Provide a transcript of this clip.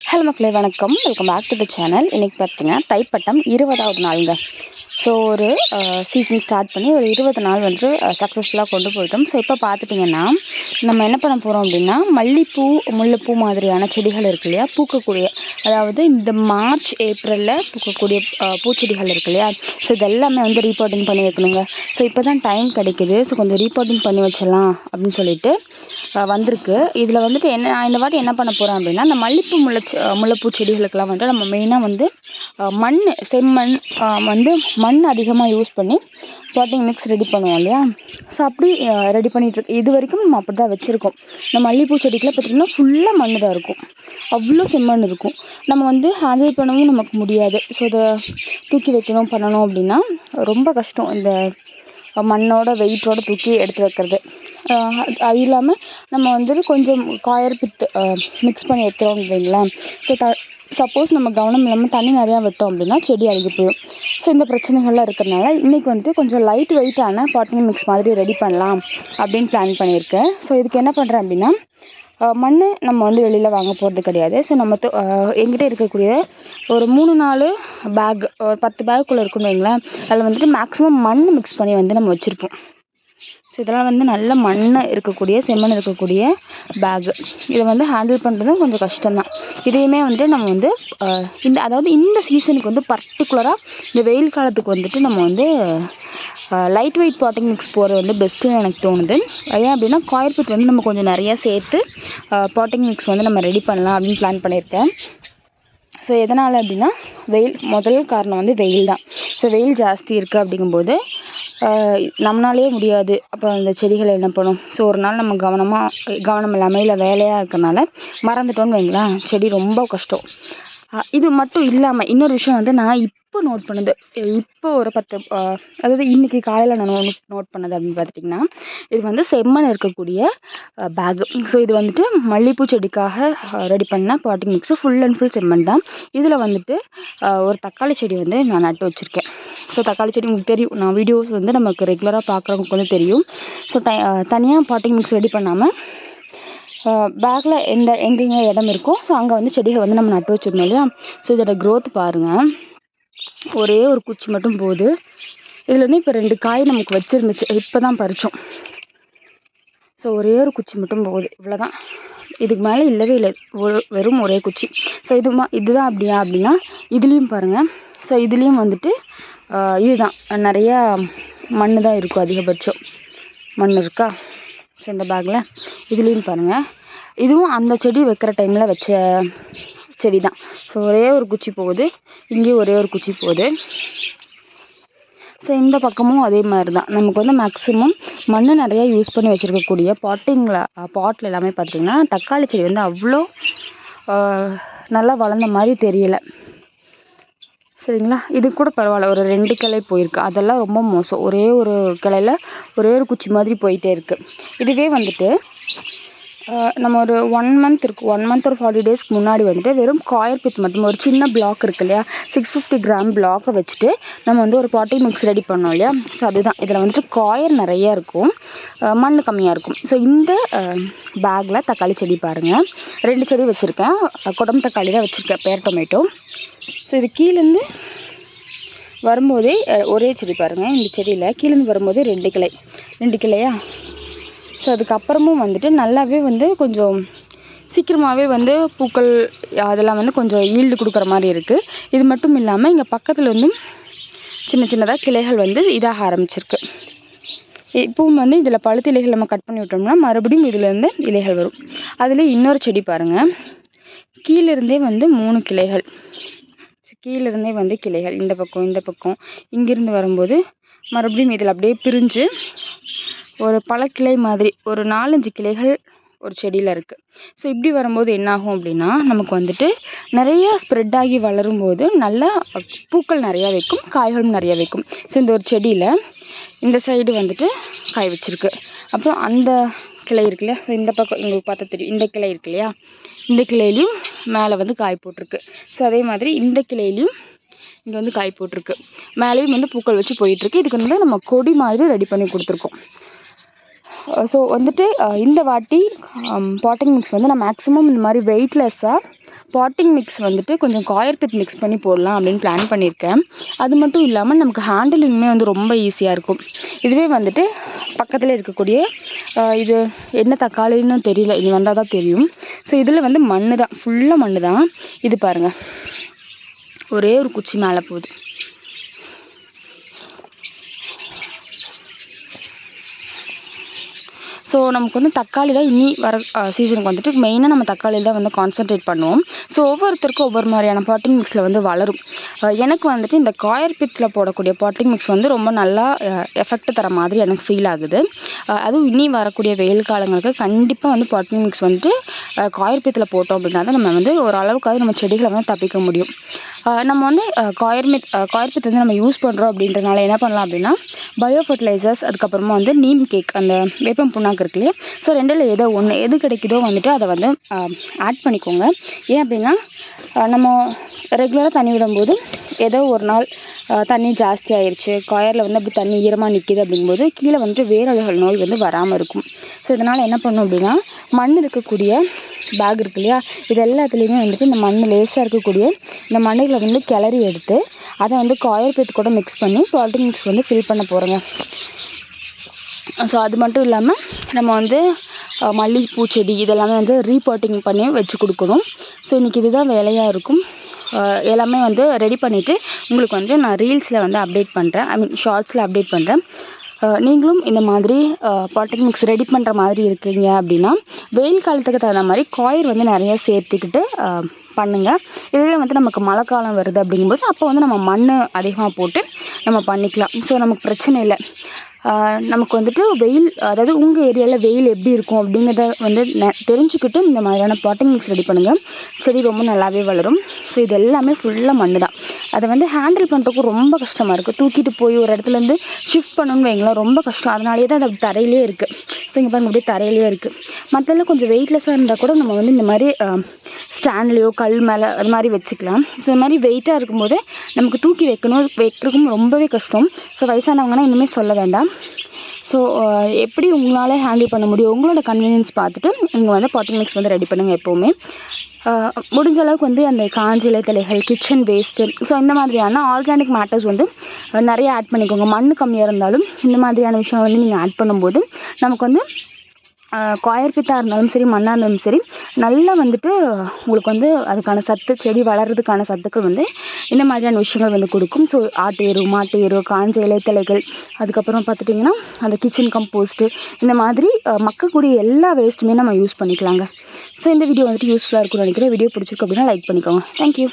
Hello மக்களே வணக்கம். Welcome back to the channel இன்றைக்கி பார்த்தீங்கன்னா தைப்பட்டம் இருபதாவது நாளுங்க. ஸோ ஒரு சீசன் ஸ்டார்ட் பண்ணி ஒரு இருபது நாள் வந்து சக்ஸஸ்ஃபுல்லாக கொண்டு போயிட்டோம். ஸோ இப்போ பார்த்துட்டிங்கன்னா நம்ம என்ன பண்ண போகிறோம் அப்படின்னா மல்லிப்பூ முல்லைப்பூ மாதிரியான செடிகள் இருக்கு இல்லையா? பூக்கக்கூடிய அதாவது இந்த மார்ச் ஏப்ரலில் பூக்கக்கூடிய பூச்செடிகள் இருக்கு இல்லையா? ஸோ இதெல்லாமே வந்து ரீபார்ட்டிங் பண்ணி வைக்கணுங்க. ஸோ இப்போ தான் டைம் கிடைக்குது. ஸோ கொஞ்சம் ரீபார்ட்டிங் பண்ணி வச்சிடலாம் அப்படின்னு சொல்லிட்டு வந்திருக்கு. இதில் வந்துட்டு என்ன நான் இந்த வாட்டி என்ன பண்ண போகிறேன் அப்படின்னா இந்த மல்லிப்பூ முல்லை செ- முல்லைப்பூ செடிகளுக்கெல்லாம் வந்துட்டு நம்ம மெயினாக வந்து மண் செம்மண் வந்து மண் அதிகமாக யூஸ் பண்ணி பாட்டிங் மிக்ஸ் ரெடி பண்ணுவோம் இல்லையா? ஸோ அப்படி ரெடி பண்ணிகிட்டு இது வரைக்கும் நம்ம அப்படி தான் வச்சுருக்கோம். இந்த மல்லிகைப்பூ செடிக்கெலாம் பார்த்திங்கன்னா ஃபுல்லாக மண் தான் இருக்கும். அவ்வளோ செம்மண் இருக்கும். நம்ம வந்து ஹேண்டில் பண்ணவும் நமக்கு முடியாது. ஸோ இதை தூக்கி வைக்கணும் பண்ணணும் அப்படின்னா ரொம்ப கஷ்டம். இந்த மண்ணோட வெயிட்டோட தூக்கி எடுத்து வைக்கிறது. அது- அது இல்லாமல் நம்ம வந்துட்டு கொஞ்சம் காயர் பித்து மிக்ஸ் பண்ணி வைக்கிறோம் வைங்களேன் ஸோ த சப்போஸ் நம்ம கவனம் இல்லாமல் தண்ணி நிறையா விட்டோம் அப்படின்னா செடி அழுகி போயிடும். ஸோ இந்த பிரச்சனைகள்லாம் இருக்கிறதுனால இன்றைக்கி வந்துட்டு கொஞ்சம் லைட் வெயிட்டான பாட்டிங் மிக்ஸ் மாதிரி ரெடி பண்ணலாம் அப்படின்னு பிளான் பண்ணியிருக்கேன். ஸோ இதுக்கு என்ன பண்ணுறேன் அப்படின்னா மண் நம்ம வந்து வெளியில் வாங்க போகிறது கிடையாது. ஸோ நம்ம தொ- எங்கிட்ட இருக்கக்கூடிய ஒரு மூணு நாலு பேக் ஒரு பத்து பேக்குள்ளே இருக்குன்னு வைங்களேன். அதில் வந்துட்டு மேக்ஸிமம் மண் மிக்ஸ் பண்ணி வந்து நம்ம வச்சுருப்போம். ஸோ இதெல்லாம் வந்து நல்ல மண் இருக்கக்கூடிய செம்மண் இருக்கக்கூடிய பேகு இதை வந்து ஹேண்டில் பண்ணுறதும் கொஞ்சம் கஷ்டம்தான். இதையுமே வந்து நம்ம வந்து இந்த அதாவது இந்த சீசனுக்கு வந்து பர்டிகுலராக இந்த வெயில் காலத்துக்கு வந்துட்டு நம்ம வந்து லைட் வெயிட் பாட்டிங் மிக்ஸ் போகிறது வந்து பெஸ்ட்டுன்னு எனக்கு தோணுது. ஏன் அப்படின்னா காயர்பிட் வந்து நம்ம கொஞ்சம் நிறையா சேர்த்து பாட்டிங் மிக்ஸ் வந்து நம்ம ரெடி பண்ணலாம் அப்படின்னு பிளான் பண்ணியிருக்கேன். ஸோ எதனால் அப்படின்னா வெயில் முதல் காரணம் வந்து வெயில் தான் ஸோ வெயில் ஜாஸ்தி இருக்குது அப்படிங்கும்போது நம்மளாலேயே முடியாது. அப்போ அந்த செடிகளை என்ன பண்ணும்? ஸோ ஒரு நாள் நம்ம கவனமாக கவனம் இல்லாமல் இல்லை வேலையாக இருக்கறனால மறந்துட்டோன்னு வைங்களேன். செடி ரொம்ப கஷ்டம். இது மட்டும் இல்லாமல் இன்னொரு விஷயம் வந்து நான் இப்போ நோட் பண்ணது. இப்போ ஒரு பத்து அதாவது இன்றைக்கி காலையில் நான் நோட் நோட் பண்ணது அப்படின்னு பார்த்துட்டிங்கன்னா இது வந்து செம்மண் இருக்கக்கூடிய பேகு ஸோ இது வந்துட்டு மல்லிகைப்பூ செடிக்காக ரெடி பண்ண potting mix full and full செம்மண் தான். இதில் வந்துட்டு ஒரு தக்காளி செடி வந்து நான் நட்டு வச்சுருக்கேன். ஸோ தக்காளி செடி உங்களுக்கு தெரியும். நான் வீடியோஸ் வந்து நமக்கு ரெகுலராக பார்க்குறவங்களுக்கு வந்து தெரியும். ஸோ டை தனியாக பாட்டிங் மிக்ஸ் ரெடி பண்ணாமல் பேக்கில் எந்த எங்கெங்கே இடம் இருக்கோ ஸோ அங்கே வந்து செடிகள் வந்து நம்ம நட்டு வச்சுருந்தோம் இல்லையா? ஸோ இதோட க்ரோத் பாருங்கள் ஒரே ஒரு குச்சி மட்டும் போகுது இதில் வந்து இப்போ ரெண்டு காய் நமக்கு வச்சுருந்துச்சு. இப்போ தான் பறித்தோம் ஸோ ஒரே ஒரு குச்சி மட்டும் போகுது இவ்வளோதான் இதுக்கு மேலே இல்லவே இல்லை. ஒரு வெறும் ஒரே குச்சி. ஸோ இது மா இதுதான் அப்படியா அப்படின்னா இதுலேயும் பாருங்கள் ஸோ இதுலேயும் வந்துட்டு இதுதான். நிறையா மண் தான் இருக்கும் அதிகபட்சம். மண் இருக்கா? ஸோ இந்த பேக்கில் இதுலேயும் பாருங்கள் இதுவும் அந்த செடி வைக்கிற டைமில் வச்ச செடி தான். ஸோ ஒரே ஒரு குச்சி போகுது. இங்கேயும் ஒரே ஒரு குச்சி போகுது. ஸோ இந்த பக்கமும் அதே மாதிரி தான். நமக்கு வந்து மேக்ஸிமம் மண் நிறையா யூஸ் பண்ணி வச்சுருக்கக்கூடிய பாட்டிங்கில் பாட்டில் எல்லாமே பார்த்திங்கன்னா தக்காளி செடி வந்து அவ்வளோ நல்லா வளர்ந்த மாதிரி தெரியலை. சரிங்களா? இது கூட பரவாயில்ல. ஒரு ரெண்டு கிளை போயிருக்கு. அதெல்லாம் ரொம்ப மோசம். ஒரே ஒரு கிளையில் ஒரே ஒரு குச்சி மாதிரி போயிட்டே இருக்குது இதுவே வந்துட்டு நம்ம ஒரு ஒன் மந்த் இருக்குது ஒன் மந்த் ஒரு ஃபார்ட்டி டேஸ்க்கு முன்னாடி வந்துட்டு வெறும் காயர் பித் மட்டும் ஒரு சின்ன பிளாக் இருக்கு இல்லையா? சிக்ஸ் ஃபிஃப்டி கிராம் பிளாக்கை வச்சுட்டு நம்ம வந்து ஒரு பாட்டி மிக்ஸ் ரெடி பண்ணோம் இல்லையா? ஸோ அதுதான். இதில் வந்துட்டு காயர் நிறைய இருக்கும். மண் கம்மியாக இருக்கும். ஸோ இந்த பேக்கில் தக்காளி செடி பாருங்கள் ரெண்டு செடி வச்சுருக்கேன். குடம் தக்காளி தான் வச்சுருக்கேன். பேர் டொமேட்டோ ஸோ இது கீழேருந்து வரும்போதே ஒரே செடி பாருங்கள் இந்த செடியில் கீழேருந்து வரும்போதே ரெண்டு கிளை. ரெண்டு கிளையா? ஸோ அதுக்கப்புறமும் வந்துட்டு நல்லாவே வந்து கொஞ்சம் சீக்கிரமாகவே வந்து பூக்கள் அதெல்லாம் வந்து கொஞ்சம் ஈல்டு கொடுக்குற மாதிரி இருக்குது இது மட்டும் இல்லாமல் இங்கே பக்கத்தில் வந்து சின்ன சின்னதாக கிளைகள் வந்து இதாக ஆரம்பிச்சிருக்கு. இப்பவும் வந்து இதில் பழுத்து இலைகள் நம்ம கட் பண்ணி விட்டோம்னா மறுபடியும் இதுலேருந்து இலைகள் வரும். அதில் இன்னொரு செடி பாருங்கள் கீழேருந்தே வந்து மூணு கிளைகள். கீழேருந்தே வந்து கிளைகள். இந்த பக்கம் இந்த பக்கம். இங்கிருந்து வரும்போது மறுபடியும் இதில் அப்படியே பிரிஞ்சு ஒரு பழக்கிளை மாதிரி ஒரு நாலஞ்சு கிளைகள் ஒரு செடியில் இருக்குது ஸோ இப்படி வரும்போது என்னாகும் அப்படின்னா நமக்கு வந்துட்டு நிறையா ஸ்ப்ரெட் ஆகி வளரும்போது நல்லா பூக்கள் நிறையா வைக்கும் காய்களும் நிறையா வைக்கும். ஸோ இந்த ஒரு செடியில் இந்த சைடு வந்துட்டு காய் வச்சுருக்கு. அப்புறம் அந்த கிளை இருக்கு இல்லையா? ஸோ இந்த பக்கம் எங்களுக்கு பார்த்தா தெரியும். இந்த கிளை இருக்கு இல்லையா? இந்த கிளையிலையும் மேலே வந்து காய் போட்டிருக்கு. ஸோ அதே மாதிரி இந்த கிளையிலையும் இங்கே வந்து காய் போட்டிருக்கு. மேலேயும் வந்து பூக்கள் வச்சு போயிட்டுருக்கு. இதுக்கு வந்து நம்ம கொடி மாதிரி ரெடி பண்ணி கொடுத்துருக்கோம். ஸோ வந்துட்டு இந்த வாட்டி பாட்டிங் மிக்ஸ் வந்து நான் மேக்ஸிமம் இந்த மாதிரி வெயிட்லெஸ்ஸாக பாட்டிங் மிக்ஸ் வந்துட்டு கொஞ்சம் காயர் பித் மிக்ஸ் பண்ணி போடலாம் அப்படின்னு பிளான் பண்ணியிருக்கேன். அது மட்டும் இல்லாமல் நமக்கு ஹேண்டிலிங்குமே வந்து ரொம்ப ஈஸியாக இருக்கும். இதுவே வந்துட்டு பக்கத்தில் இருக்கக்கூடிய இது என்ன தக்காளின்னு தெரியல. இது வந்தால் தான் தெரியும். ஸோ இதில் வந்து மண்ணு தான் ஃபுல்லாக மண்ணு தான் இது பாருங்கள் ஒரே ஒரு குச்சி மேலே போகுது. ஸோ நமக்கு வந்து தக்காளி தான் இனி வர சீசனுக்கு வந்துட்டு மெயினாக நம்ம தக்காளியில் தான் வந்து கான்சென்ட்ரேட் பண்ணுவோம். ஸோ ஒவ்வொருத்தருக்கும் ஒவ்வொரு மாதிரியான பாட்டிங் மிக்ஸில் வந்து வளரும். எனக்கு வந்துட்டு இந்த காயர் பித்தில் போடக்கூடிய பாட்டிங் மிக்ஸ் வந்து ரொம்ப நல்லா எஃபெக்ட் தர மாதிரி எனக்கு ஃபீல் ஆகுது. அதுவும் இனி வரக்கூடிய வெயில் காலங்களுக்கு கண்டிப்பாக வந்து பாட்டிங் மிக்ஸ் வந்துட்டு காயர் பித்தில் போட்டோம் அப்படின்னா தான் நம்ம வந்து ஓரளவுக்காவது நம்ம செடிகளை வந்து தப்பிக்க முடியும். நம்ம வந்து காயர்மித் காயர் மித் வந்து நம்ம யூஸ் பண்ணுறோம் அப்படின்றனால என்ன பண்ணலாம் அப்படின்னா பயோ ஃபர்டிலைசர்ஸ் அதுக்கப்புறமா வந்து நீம் கேக் அந்த வேப்பம் புண்ணாக்கு இருக்கு இல்லையா ஸோ ரெண்டில் ஏதோ ஒன்று எது கிடைக்குதோ வந்துட்டு அதை வந்து ஆட் பண்ணிக்கோங்க. ஏன் அப்படின்னா நம்ம ரெகுலராக தண்ணி விடும்போது ஏதோ ஒரு நாள் தண்ணி ஜாஸ்தி ஆயிடுச்சு காயரில் வந்து அப்படி தண்ணி ஈரமாக நிற்கிது அப்படிங்கும்போது கீழே வந்துட்டு வேரழகல் நோய் வந்து வராமல் இருக்கும். ஸோ இதனால் என்ன பண்ணும் அப்படின்னா மண் இருக்கக்கூடிய பேக் இருக்கு இல்லையா? இது எல்லாத்துலேயுமே வந்துட்டு இந்த மண் லேசாக இருக்கக்கூடிய இந்த மண்ணுகளை வந்து கிளறி எடுத்து அதை வந்து காயர் பித் கூட மிக்ஸ் பண்ணி பால்டிங் மிக்ஸ் வந்து ஃபில் பண்ண போகிறோங்க ஸோ அது மட்டும் இல்லாமல் நம்ம வந்து மல்லிகைப்பூ செடி இதெல்லாமே வந்து ரீபாட்டிங் பண்ணி வச்சு கொடுக்கணும். ஸோ இன்றைக்கி இதுதான் வேலையாக இருக்கும். எல்லாமே வந்து ரெடி பண்ணிவிட்டு உங்களுக்கு வந்து நான் ரீல்ஸில் வந்து அப்டேட் பண்ணுறேன் ஐ மீன் ஷார்ட்ஸில் அப்டேட் பண்ணுறேன் நீங்களும் இந்த மாதிரி பாட்டிங் மிக்ஸ் ரெடி பண்ணுற மாதிரி இருக்கீங்க அப்படின்னா வெயில் காலத்துக்கு தகுந்த மாதிரி காயர் வந்து நிறைய சேர்த்துக்கிட்டு பண்ணுங்கள் இதுவே வந்து நமக்கு மழை காலம் வருது அப்படிங்கும்போது அப்போ வந்து நம்ம மண் அதிகமாக போட்டு நம்ம பண்ணிக்கலாம். ஸோ நமக்கு பிரச்சனை இல்லை. நமக்கு வந்துட்டு வெயில் அதாவது உங்கள் ஏரியாவில் வெயில் எப்படி இருக்கும் அப்படிங்கிறத வந்து தெரிஞ்சுக்கிட்டு இந்த மாதிரியான பாட்டிங் மிக்ஸ் ரெடி பண்ணுங்கள் செடி ரொம்ப நல்லாவே வளரும். ஸோ இது எல்லாமே ஃபுல்லாக மண் தான் அதை வந்து ஹேண்டில் பண்ணுறதுக்கும் ரொம்ப கஷ்டமாக இருக்குது தூக்கிட்டு போய் ஒரு இடத்துலேருந்து ஷிஃப்ட் பண்ணணும்னு வைங்களேன் ரொம்ப கஷ்டம். அதனாலேயே தான் அது தரையிலே இருக்குது ஸோ இங்கே பாருங்க அப்படியே தரையிலே இருக்குது மற்றெல்லாம் கொஞ்சம் வெயிட்லெஸ்ஸாக இருந்தால் கூட நம்ம வந்து இந்த மாதிரி ஸ்டாண்ட்லேயோ கல் மேலே அது மாதிரி வச்சுக்கலாம். ஸோ இது மாதிரி வெயிட்டாக இருக்கும்போது நமக்கு தூக்கி வைக்கணும். வைக்கிறதுக்கும் ரொம்பவே கஷ்டம். ஸோ வயசானவங்கன்னா இன்னுமே சொல்ல வேண்டாம். ஸோ எப்படி உங்களால் ஹேண்டில் பண்ண முடியும்? உங்களோட கன்வீனியன்ஸ் பார்த்துட்டு நீங்கள் வந்து பாட்டிங் மிக்ஸ் வந்து ரெடி பண்ணுங்கள் எப்போவுமே. முடிஞ்ச அளவுக்கு வந்து அந்த காஞ்ச இலை தலைகள் கிச்சன் வேஸ்ட்டு ஸோ இந்த மாதிரியான ஆர்கானிக் மேட்டர்ஸ் வந்து நிறைய ஆட் பண்ணிக்கோங்க. மண் கம்மியாக இருந்தாலும் இந்த மாதிரியான விஷயம் வந்து நீங்கள் ஆட் பண்ணும்போது நமக்கு வந்து கொயர் பித்தாக இருந்தாலும் சரி மண்ணாக இருந்தாலும் சரி நல்லா வந்துட்டு உங்களுக்கு வந்து அதுக்கான சத்து செடி வளர்கிறதுக்கான சத்துக்கள் வந்து இந்த மாதிரியான விஷயங்கள் வந்து கொடுக்கும். ஸோ ஆட்டு எரு மாட்டு எரு காஞ்ச இலைத்தலைகள் அதுக்கப்புறம் பார்த்துட்டிங்கன்னா அந்த கிச்சன் கம்போஸ்ட்டு இந்த மாதிரி மக்கக்கூடிய எல்லா வேஸ்ட்டுமே நம்ம யூஸ் பண்ணிக்கலாங்க. ஸோ இந்த வீடியோ வந்துட்டு யூஸ்ஃபுல்லாக இருக்கும்னு நினைக்கிறேன். வீடியோ பிடிச்சிருக்கு அப்படின்னா லைக் பண்ணிக்கோங்க. தேங்க்யூ